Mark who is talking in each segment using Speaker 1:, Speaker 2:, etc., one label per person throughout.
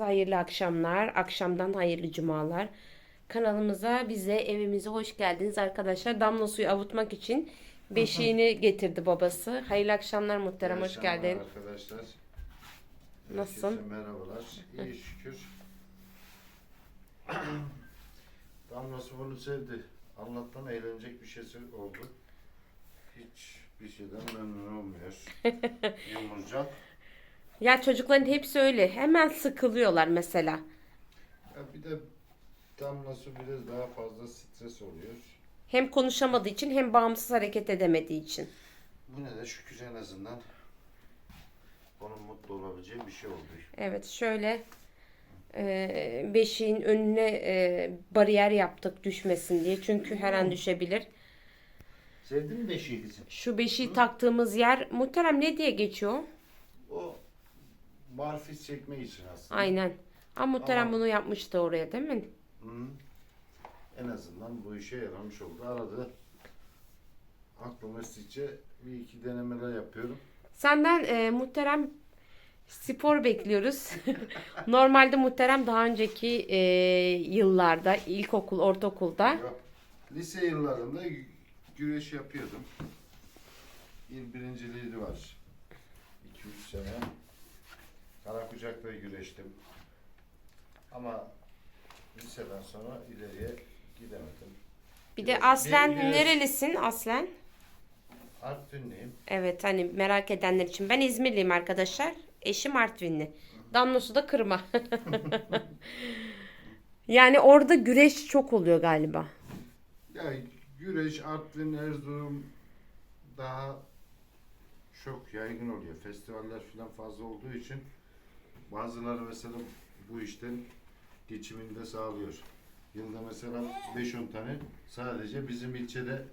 Speaker 1: Herkese hayırlı akşamlar. Akşamdan hayırlı cumalar. Kanalımıza, bize, evimize hoş geldiniz arkadaşlar. Damla suyu avutmak için beşiğini getirdi babası. Hayırlı akşamlar muhterem, hoş
Speaker 2: Akşamlar
Speaker 1: geldin.
Speaker 2: Arkadaşlar.
Speaker 1: Nasılsın?
Speaker 2: Herkese merhabalar. İyi şükür. Damlası bunu sevdi. Allah'tan eğlenecek bir şeysi oldu. Hiç bir şeyden memnun olmuyor. Yumurcak.
Speaker 1: Ya çocukların hepsi öyle. Hemen sıkılıyorlar mesela.
Speaker 2: Ya bir de damlası biraz daha fazla stres oluyor.
Speaker 1: Hem konuşamadığı için hem bağımsız hareket edemediği için.
Speaker 2: Bu ne de şükür en azından onun mutlu olabileceği bir şey oldu.
Speaker 1: Evet şöyle e, beşiğin önüne e, bariyer yaptık düşmesin diye. Çünkü her an düşebilir.
Speaker 2: Sevdin mi beşiği kızım?
Speaker 1: Şu beşiği taktığımız yer muhterem ne diye geçiyor?
Speaker 2: O barfiz çekmek için aslında.
Speaker 1: Aynen. Ama muhterem
Speaker 2: Ama-
Speaker 1: bunu yapmıştı oraya değil mi?
Speaker 2: Hı. En azından bu işe yaramış oldu. Arada aklıma estikçe bir iki denemeler yapıyorum.
Speaker 1: Senden e, muhterem spor bekliyoruz. Normalde muhterem daha önceki e, yıllarda ilkokul, ortaokulda
Speaker 2: Lise yıllarında gü- güreş yapıyordum. İl birinciliği de var. 2-3 sene. Kara kucakta güreştim. Ama liseden sonra ileriye gidemedim.
Speaker 1: bir de aslen
Speaker 2: biraz-
Speaker 1: nerelisin aslen?
Speaker 2: Artvinliyim.
Speaker 1: Evet hani merak edenler için ben İzmirliyim arkadaşlar. Eşim Artvinli. Damlosu da kırma. yani orada güreş çok oluyor galiba.
Speaker 2: Ya güreş, Artvin, Erzurum daha çok yaygın oluyor. Festivaller falan fazla olduğu için bazıları mesela bu işten geçimini de sağlıyor. Yılda mesela 5-10 tane sadece bizim ilçede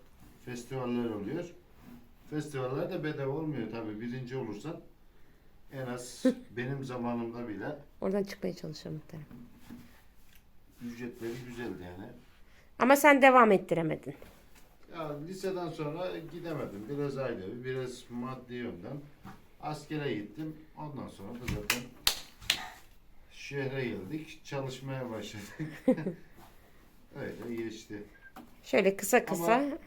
Speaker 2: festivaller oluyor. Festivaller de bedava olmuyor tabii. Birinci olursan en az benim zamanımda bile
Speaker 1: Oradan çıkmaya çalışıyorum muhterem.
Speaker 2: ücretleri güzeldi yani.
Speaker 1: Ama sen devam ettiremedin.
Speaker 2: Ya liseden sonra gidemedim. Biraz ailevi, biraz maddi yönden. Askere gittim. Ondan sonra da zaten şehre geldik. Çalışmaya başladık. Öyle geçti.
Speaker 1: Şöyle kısa kısa
Speaker 2: Ama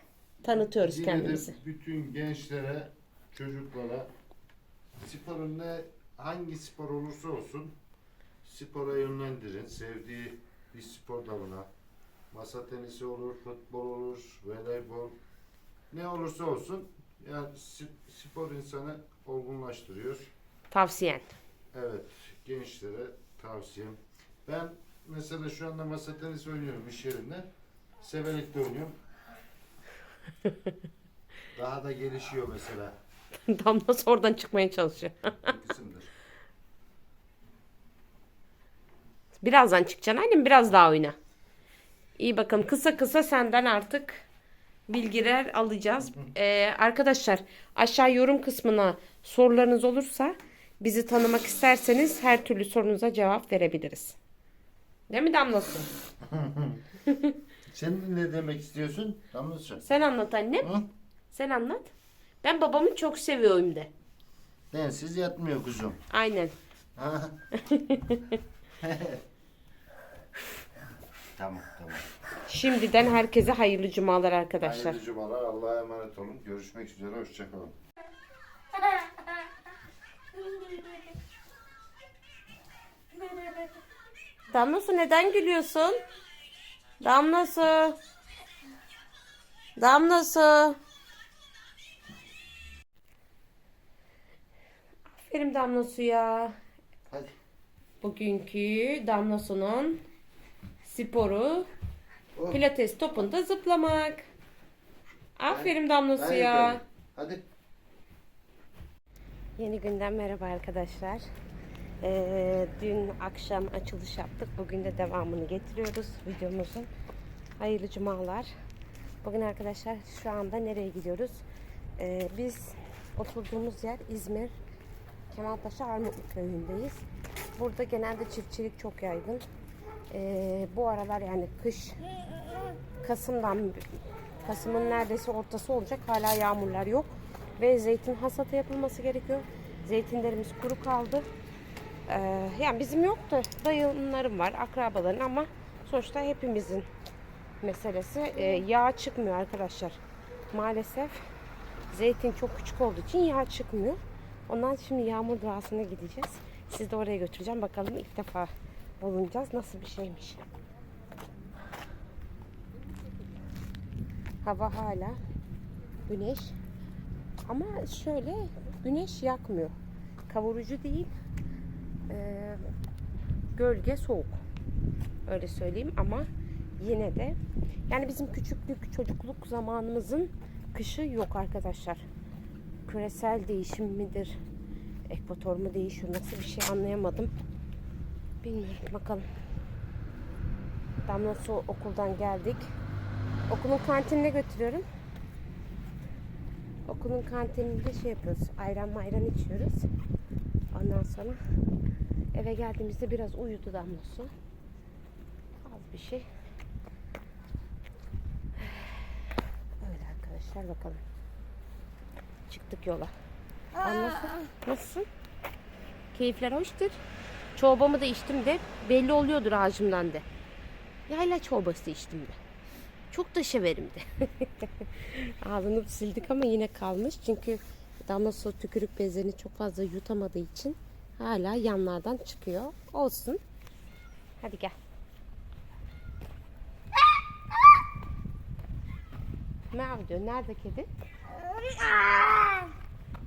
Speaker 1: tanıtıyoruz
Speaker 2: Yine
Speaker 1: kendimizi.
Speaker 2: de bütün gençlere, çocuklara sporun ne hangi spor olursa olsun spora yönlendirin. Sevdiği bir spor dalına. Masa tenisi olur, futbol olur, voleybol. Ne olursa olsun yani sp- spor insanı olgunlaştırıyor.
Speaker 1: Tavsiyen.
Speaker 2: Evet, gençlere tavsiyem. Ben mesela şu anda masa tenisi oynuyorum iş yerinde. Severek de oynuyorum. Daha da gelişiyor mesela.
Speaker 1: Damlası oradan çıkmaya çalışıyor. Birazdan çıkacaksın annem biraz daha oyna. İyi bakalım kısa kısa senden artık bilgiler alacağız. Ee, arkadaşlar aşağı yorum kısmına sorularınız olursa bizi tanımak isterseniz her türlü sorunuza cevap verebiliriz. Değil mi Damlası?
Speaker 2: Sen ne demek istiyorsun? Damlacığım.
Speaker 1: Sen anlat annem.
Speaker 2: Hı?
Speaker 1: Sen anlat. Ben babamı çok seviyorum de.
Speaker 2: Densiz yatmıyor kuzum.
Speaker 1: Aynen.
Speaker 2: Ha? tamam tamam.
Speaker 1: Şimdiden herkese hayırlı cumalar arkadaşlar.
Speaker 2: Hayırlı cumalar. Allah'a emanet olun. Görüşmek üzere. Hoşçakalın.
Speaker 1: Damlası neden gülüyorsun? Damlası. Damlası. Aferin Damlası ya.
Speaker 2: Hadi.
Speaker 1: Bugünkü Damlasu'nun sporu
Speaker 2: Oh.
Speaker 1: pilates topunda zıplamak. Aferin Damlası
Speaker 2: Hadi
Speaker 1: ya.
Speaker 2: bakalım. Hadi.
Speaker 1: Yeni günden merhaba arkadaşlar. Ee, dün akşam açılış yaptık. Bugün de devamını getiriyoruz videomuzun. Hayırlı cumalar. Bugün arkadaşlar şu anda nereye gidiyoruz? Ee, biz oturduğumuz yer İzmir Kemalpaşa Armutlu köyündeyiz. Burada genelde çiftçilik çok yaygın. Ee, bu aralar yani kış Kasım'dan Kasım'ın neredeyse ortası olacak. Hala yağmurlar yok. Ve zeytin hasatı yapılması gerekiyor. Zeytinlerimiz kuru kaldı. Ee, yani bizim yok da var, akrabaların ama sonuçta hepimizin meselesi. Ee, yağ çıkmıyor arkadaşlar. Maalesef zeytin çok küçük olduğu için yağ çıkmıyor. Ondan şimdi yağmur duasına gideceğiz. Sizi de oraya götüreceğim. Bakalım ilk defa bulunacağız. Nasıl bir şeymiş. Hava hala güneş. Ama şöyle güneş yakmıyor. Kavurucu değil. Ee, gölge soğuk. Öyle söyleyeyim ama yine de yani bizim küçüklük çocukluk zamanımızın kışı yok arkadaşlar. Küresel değişim midir? Ekvator mu değişiyor? Nasıl bir şey anlayamadım. Bilmiyorum bakalım. Damla su okuldan geldik. Okulun kantinine götürüyorum. Okulun kantininde şey yapıyoruz. Ayran mayran içiyoruz. Ondan sonra eve geldiğimizde biraz uyudu Damla su. Az bir şey. Öyle arkadaşlar bakalım. Çıktık yola. Anlasın. Nasılsın? Keyifler hoştur. Çorbamı da içtim de belli oluyordur ağacımdan de. Yayla çorbası içtim de. Çok da severim de. Ağzını sildik ama yine kalmış. Çünkü damla su tükürük bezlerini çok fazla yutamadığı için hala yanlardan çıkıyor. Olsun. Hadi gel. Mav diyor. Nerede kedi?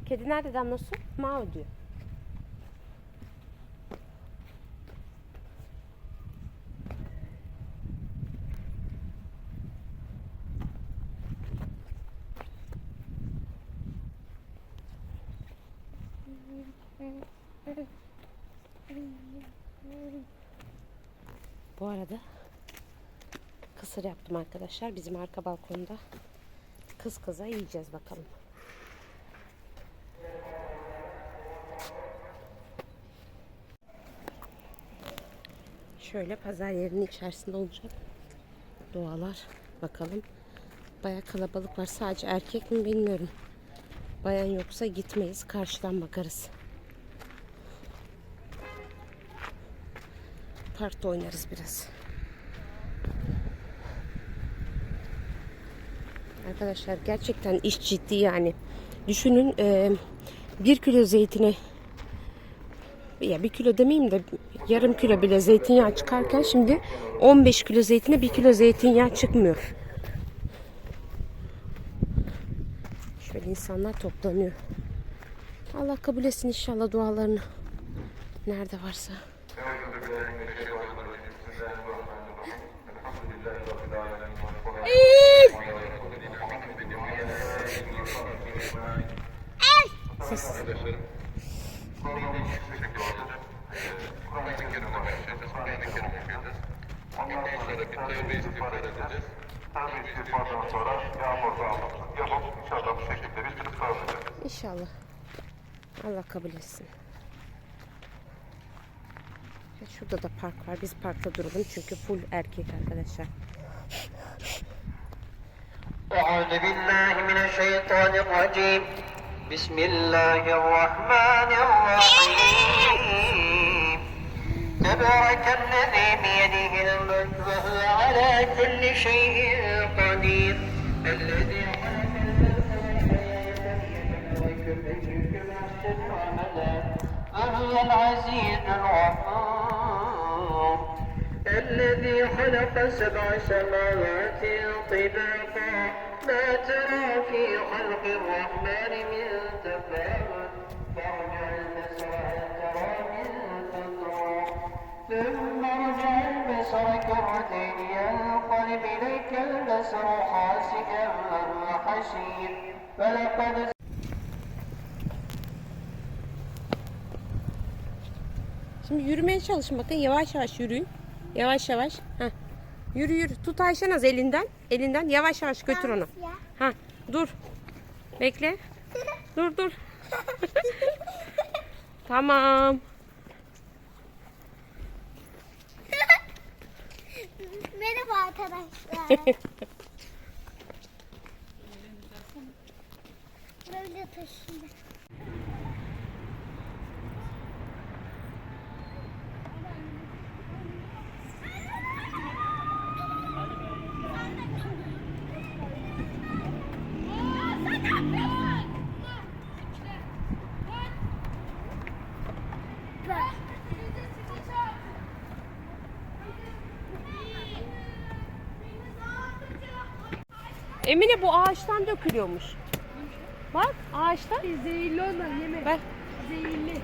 Speaker 1: Kedi nerede damla su? Mav diyor. Bu arada kısır yaptım arkadaşlar. Bizim arka balkonda kız kıza yiyeceğiz bakalım. Şöyle pazar yerinin içerisinde olacak. Doğalar bakalım. Baya kalabalık var. Sadece erkek mi bilmiyorum. Bayan yoksa gitmeyiz. Karşıdan bakarız. Parkta oynarız biraz. Arkadaşlar gerçekten iş ciddi yani. Düşünün e, bir kilo zeytine ya bir kilo demeyeyim de yarım kilo bile zeytinyağı çıkarken şimdi 15 kilo zeytine bir kilo zeytinyağı çıkmıyor. Şöyle insanlar toplanıyor. Allah kabul etsin inşallah dualarını. Nerede varsa. Ses.
Speaker 3: Ondan sonra bir tövbe istiğfar edeceğiz. Tövbe istiğfardan sonra yağmur bağlaması yapıp inşallah bu şekilde biz çıkıp alacağız.
Speaker 1: İnşallah. Allah kabul etsin. Ya Şurada da park var. Biz parkta duralım çünkü full erkek arkadaşlar.
Speaker 4: أعوذ بالله من الشيطان الرجيم بسم الله الرحمن الرحيم. تبارك الذي بيده الملك وهو على كل شيء قدير. الذي خلق وهو العزيز الغفور. الذي خلق سبع سماوات طباقا ما ترى في خلق الرحمن من تفاوت فارجع البصر هل ترى من فطور ثم ارجع البصر كرتين ينقلب اليك البصر خاسئا وهو حسير فلقد
Speaker 1: Şimdi yürümeye çalışın bakın yavaş yavaş yürüyün. Yavaş yavaş. Heh. Yürü yürü. Tut Ayşenaz elinden. Elinden yavaş yavaş götür onu. Ha dur. Bekle. Dur dur. tamam.
Speaker 5: Merhaba arkadaşlar. Böyle taşıyın.
Speaker 1: Emine bu ağaçtan dökülüyormuş. Bak ağaçtan.
Speaker 6: Zehirli onlar yeme.
Speaker 1: Ver.
Speaker 6: Zehirli.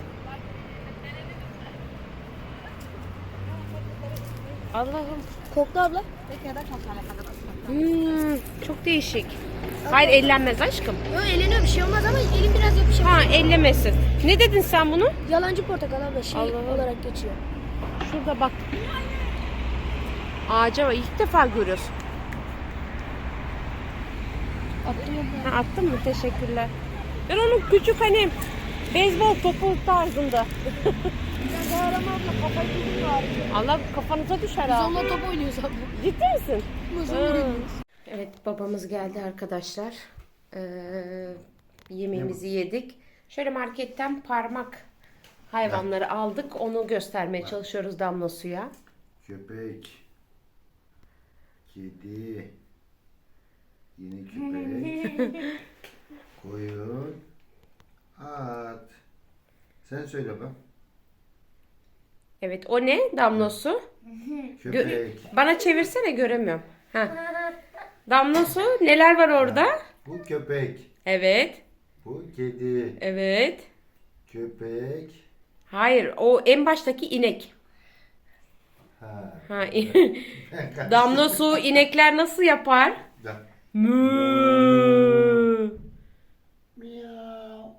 Speaker 1: Allah'ım.
Speaker 6: Kokla abla.
Speaker 1: Hmm, çok değişik. Hayır ellenmez aşkım.
Speaker 6: Yok eleniyor bir şey olmaz ama elim biraz yapışık.
Speaker 1: Ha ellemesin. Ne dedin sen bunu?
Speaker 6: Yalancı portakal abla şey
Speaker 1: Allah'ım.
Speaker 6: olarak geçiyor.
Speaker 1: Şurada bak. Ağaca bak. ilk defa görüyorsun.
Speaker 6: Attım abla.
Speaker 1: Ha, attın mı? Teşekkürler. Ben onun küçük hani beyzbol topu tarzında. Allah kafanıza düşer
Speaker 6: Biz
Speaker 1: ha.
Speaker 6: onunla top oynuyoruz abla.
Speaker 1: Ciddi misin? Ha.
Speaker 6: onunla oynuyoruz.
Speaker 1: Evet babamız geldi arkadaşlar. Ee, yemeğimizi yedik. Şöyle marketten parmak hayvanları aldık. Onu göstermeye çalışıyoruz damla suya.
Speaker 2: Köpek. Kedi. Yine köpek. Koyun. At. Sen söyle bak.
Speaker 1: Evet o ne damla su? Gö-
Speaker 2: Köpek.
Speaker 1: Bana çevirsene göremiyorum. Ha. Damla su neler var orada?
Speaker 2: Bu köpek.
Speaker 1: Evet.
Speaker 2: Bu kedi.
Speaker 1: Evet.
Speaker 2: Köpek.
Speaker 1: Hayır o en baştaki inek.
Speaker 2: Ha.
Speaker 1: Ha. damla su inekler nasıl yapar?
Speaker 2: Da.
Speaker 1: Mü.
Speaker 2: Miau.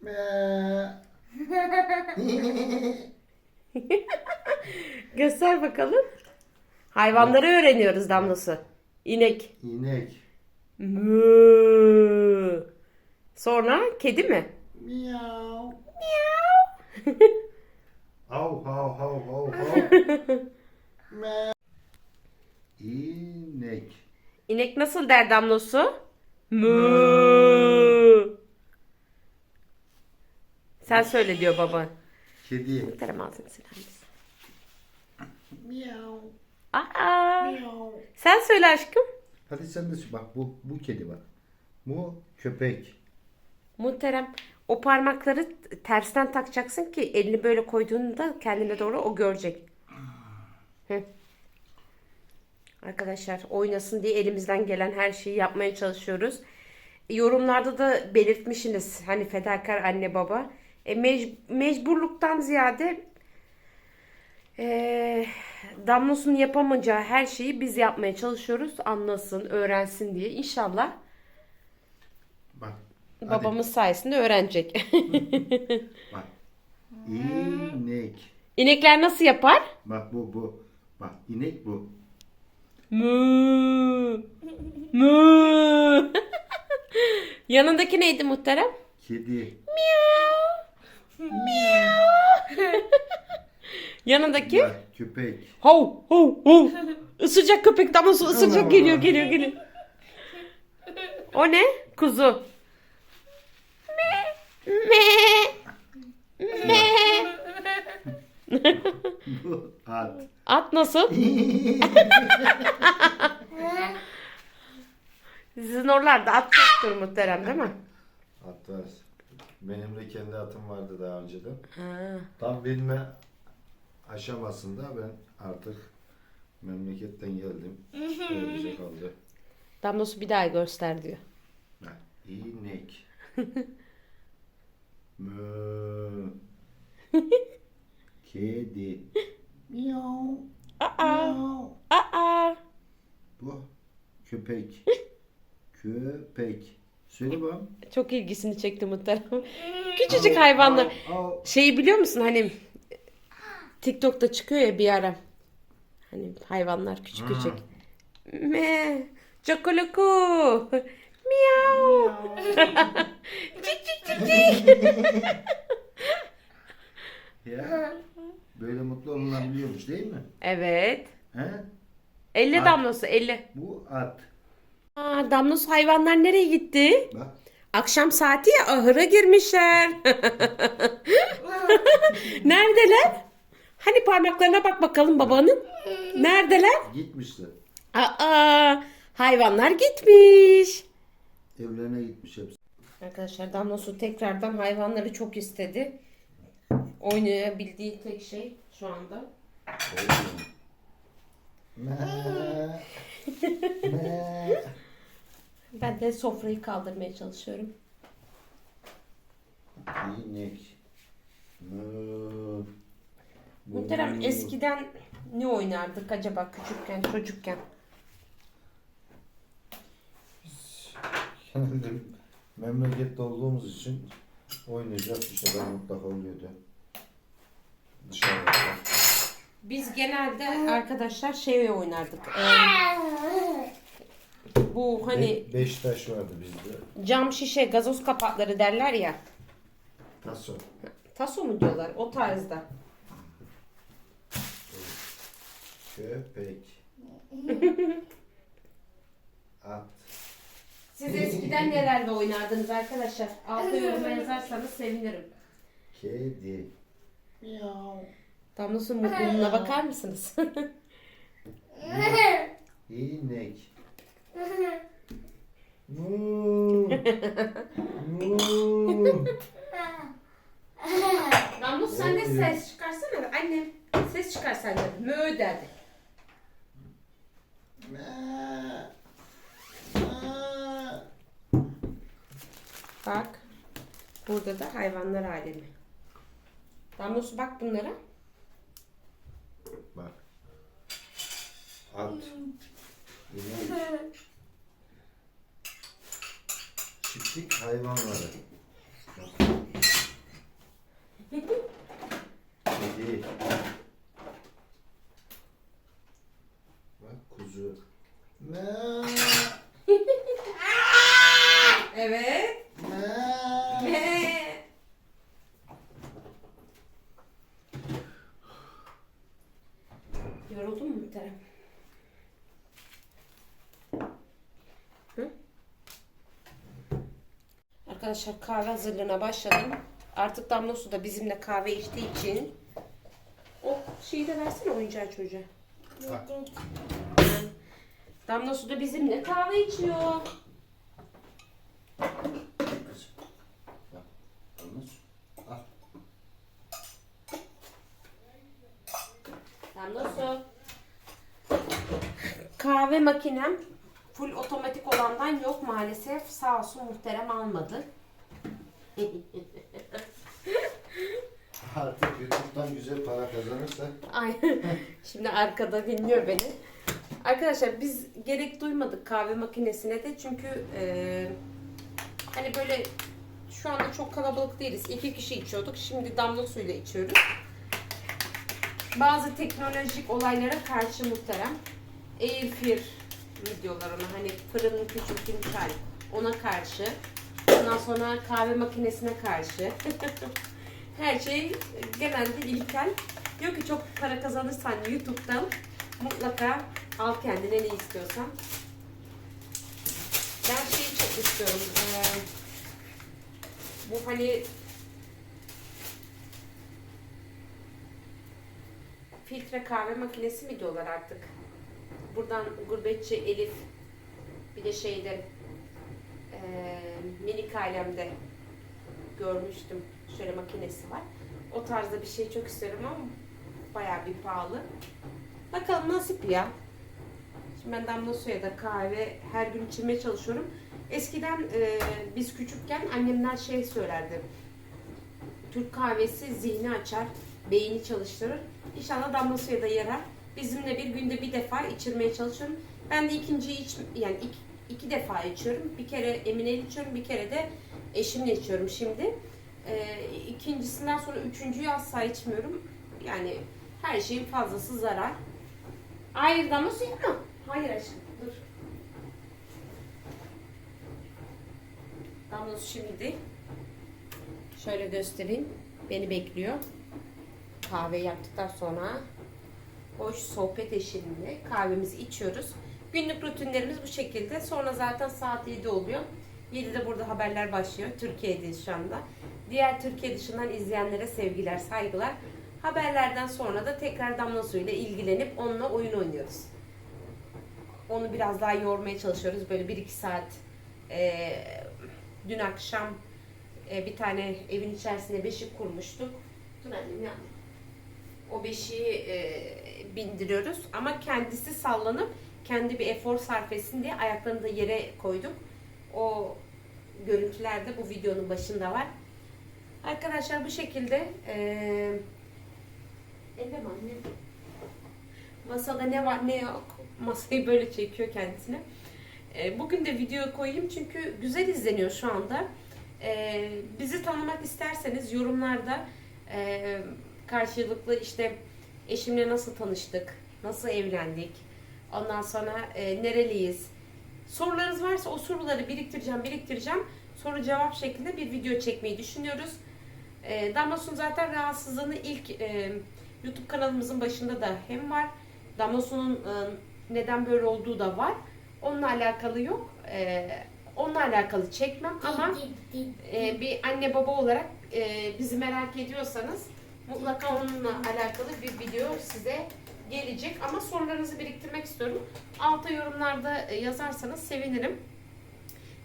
Speaker 2: Miau.
Speaker 1: Göster bakalım. Hayvanları öğreniyoruz damlası. İnek.
Speaker 2: İnek.
Speaker 1: Mü. Sonra kedi mi?
Speaker 2: Miau. Hav hav hav hav hav. Miau. İnek.
Speaker 1: İnek nasıl der damlosu? Mü. Sen söyle diyor baba.
Speaker 2: Kedi.
Speaker 1: Tarım ağzını siler misin?
Speaker 2: Miau.
Speaker 1: Aa.
Speaker 2: Miau.
Speaker 1: Sen söyle aşkım.
Speaker 2: Hadi sen de bak bu bu kedi bak. Bu köpek.
Speaker 1: Muhterem. O parmakları tersten takacaksın ki elini böyle koyduğunda kendine doğru o görecek. Hı. Arkadaşlar oynasın diye elimizden gelen her şeyi yapmaya çalışıyoruz. Yorumlarda da belirtmişsiniz hani fedakar anne baba. E, mec- mecburluktan ziyade e, Damlos'un yapamayacağı her şeyi biz yapmaya çalışıyoruz. Anlasın, öğrensin diye. İnşallah
Speaker 2: Bak.
Speaker 1: babamız sayesinde öğrenecek.
Speaker 2: Bak. İnek.
Speaker 1: İnekler nasıl yapar?
Speaker 2: Bak bu bu. Bak inek bu.
Speaker 1: Mü. Mü. Yanındaki neydi muhterem?
Speaker 2: Kedi.
Speaker 1: Yanındaki?
Speaker 2: Bak köpek.
Speaker 1: Hav hav hav. Isıracak köpek damlası ısıracak geliyor geliyor geliyor. O ne? Kuzu. Me. Me. Me.
Speaker 2: Bu at.
Speaker 1: At nasıl? Sizin oralarda at çoktur muhterem değil mi?
Speaker 2: At var. Benim de kendi atım vardı daha önceden.
Speaker 1: Ha.
Speaker 2: Tam bilme aşamasında ben artık memleketten geldim. Öylece kaldı.
Speaker 1: Damlosu bir daha göster diyor.
Speaker 2: İnek. Mö. Kedi. Miau.
Speaker 1: Aa.
Speaker 2: Miau.
Speaker 1: Aa.
Speaker 2: Bu köpek. Köpek. Söyle bakalım.
Speaker 1: Çok ilgisini çekti muhterem. Küçücük hayvanlar.
Speaker 2: Au, au.
Speaker 1: Şeyi biliyor musun hani TikTok'ta çıkıyor ya bir ara. Hani hayvanlar küçük küçük. Me. Çokolaku. Miau. Cik cik cik cik.
Speaker 2: Ya. Böyle mutlu olunabiliyormuş değil mi?
Speaker 1: Evet.
Speaker 2: He?
Speaker 1: 50
Speaker 2: Ay.
Speaker 1: damlası 50.
Speaker 2: Bu at.
Speaker 1: Aa, damlosu hayvanlar nereye gitti?
Speaker 2: Bak.
Speaker 1: Akşam saati ya ahıra girmişler. Neredeler? Hani parmaklarına bak bakalım babanın. Neredeler?
Speaker 2: Gitmişler.
Speaker 1: Aa, hayvanlar gitmiş.
Speaker 2: Evlerine gitmiş hepsi.
Speaker 1: Arkadaşlar Damla Su tekrardan hayvanları çok istedi. Oynayabildiği tek şey şu anda.
Speaker 2: Me. Me.
Speaker 1: Ben de sofrayı kaldırmaya çalışıyorum.
Speaker 2: İnek.
Speaker 1: Muhterem eskiden ne oynardık acaba küçükken, çocukken?
Speaker 2: Genelde memlekette olduğumuz için oynayacak bir şeyler mutlaka oluyordu. Dışarıda.
Speaker 1: Biz genelde arkadaşlar şey oynardık. Ee, bu hani
Speaker 2: Be- Beşiktaş vardı bizde.
Speaker 1: cam şişe gazoz kapakları derler ya.
Speaker 2: Taso.
Speaker 1: Taso mu diyorlar o tarzda.
Speaker 2: Köpek. At.
Speaker 1: Siz eskiden nelerle oynardınız arkadaşlar? Altta yoruma yazarsanız sevinirim.
Speaker 2: Kedi.
Speaker 1: Damlasının mutluluğuna bakar mısınız?
Speaker 2: İnek.
Speaker 1: Damla sen de ses çıkarsana. Annem ses çıkar sen de. Mö derdi. Bak. Burada da hayvanlar alemi. Damlosu bak bunlara.
Speaker 2: Bak. At. İnek. Çiftlik hayvanları. Bak. Kedi. Bak kuzu.
Speaker 1: Evet.
Speaker 2: Me.
Speaker 1: Yoruldun mu muhterem? Hı? Arkadaşlar kahve hazırlığına başladım. Artık Damla Su da bizimle kahve içtiği için o şeyi de versene oyuncağı çocuğa. Damla Su da bizimle kahve içiyor.
Speaker 2: Bak. Anladın? Al.
Speaker 1: Damla Su. Kahve makinem full olandan yok maalesef. Sağ olsun muhterem almadı.
Speaker 2: Artık YouTube'dan güzel para kazanırsa
Speaker 1: Ay, şimdi arkada dinliyor beni. Arkadaşlar biz gerek duymadık kahve makinesine de çünkü e, hani böyle şu anda çok kalabalık değiliz. İki kişi içiyorduk. Şimdi damla suyla içiyoruz. Bazı teknolojik olaylara karşı muhterem. Airfir mi diyorlar ona hani fırının küçültülmüş hali. Ona karşı. Ondan sonra kahve makinesine karşı. Her şey genelde ilkel. Diyor ki çok para kazanırsan YouTube'dan mutlaka al kendine ne istiyorsan. Ben şeyi çok istiyorum. Ee, bu hani filtre kahve makinesi mi diyorlar artık. Buradan gurbetçi Elif bir de şeyde ee, minik alemde görmüştüm. Şöyle makinesi var. O tarzda bir şey çok istiyorum ama bayağı bir pahalı. Bakalım nasip ya. Şimdi ben damla suya da kahve her gün içirmeye çalışıyorum. Eskiden e, biz küçükken annemler şey söylerdi. Türk kahvesi zihni açar, beyni çalıştırır. İnşallah damla suya da yarar. Bizimle bir günde bir defa içirmeye çalışıyorum. Ben de ikinciyi iç, yani iki, iki defa içiyorum. Bir kere Emine içiyorum, bir kere de eşimle içiyorum şimdi. Ee, ikincisinden sonra üçüncüyü asla içmiyorum. Yani her şeyin fazlası zarar. Hayır damla suyu mu? Hayır aşkım dur. Damla şimdi. Şöyle göstereyim. Beni bekliyor. Kahve yaptıktan sonra hoş sohbet eşliğinde kahvemizi içiyoruz. Günlük rutinlerimiz bu şekilde. Sonra zaten saat 7 oluyor. 7'de burada haberler başlıyor. Türkiye'deyiz şu anda. Diğer Türkiye dışından izleyenlere sevgiler, saygılar. Haberlerden sonra da tekrar damla suyuyla ilgilenip onunla oyun oynuyoruz. Onu biraz daha yormaya çalışıyoruz. Böyle 1-2 saat eee, dün akşam e, bir tane evin içerisinde beşik kurmuştuk. Dur annem ya. O beşiği e, bindiriyoruz. Ama kendisi sallanıp kendi bir efor sarf etsin diye ayaklarını da yere koyduk. O görüntüler de bu videonun başında var. Arkadaşlar bu şekilde eee Elleme anne. Masada ne var ne yok. Masayı böyle çekiyor kendisine. Eee, bugün de video koyayım çünkü güzel izleniyor şu anda. Eee, bizi tanımak isterseniz yorumlarda eee, karşılıklı işte eşimle nasıl tanıştık, nasıl evlendik, ondan sonra eee, nereliyiz, sorularınız varsa o soruları biriktireceğim, biriktireceğim. Soru cevap şeklinde bir video çekmeyi düşünüyoruz. E, Damlas'ın zaten rahatsızlığını ilk e, YouTube kanalımızın başında da hem var. Damlas'ın e, neden böyle olduğu da var. Onunla alakalı yok. E, onunla alakalı çekmem ama e, bir anne baba olarak e, bizi merak ediyorsanız mutlaka onunla alakalı bir video size gelecek. Ama sorularınızı biriktirmek istiyorum. Alta yorumlarda e, yazarsanız sevinirim.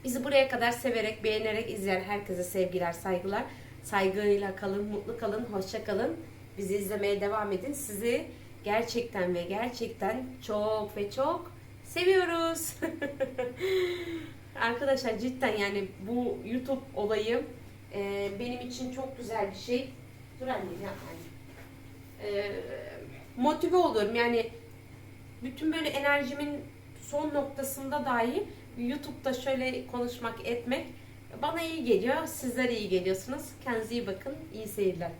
Speaker 1: Bizi buraya kadar severek, beğenerek izleyen herkese sevgiler, saygılar. Saygıyla kalın, mutlu kalın, hoşça kalın. Bizi izlemeye devam edin. Sizi gerçekten ve gerçekten çok ve çok seviyoruz. Arkadaşlar cidden yani bu YouTube olayı e, benim için çok güzel bir şey. Dur anne ya anne. E, motive oluyorum yani bütün böyle enerjimin son noktasında dahi YouTube'da şöyle konuşmak, etmek bana iyi geliyor. Sizlere iyi geliyorsunuz. Kendinize iyi bakın. İyi seyirler.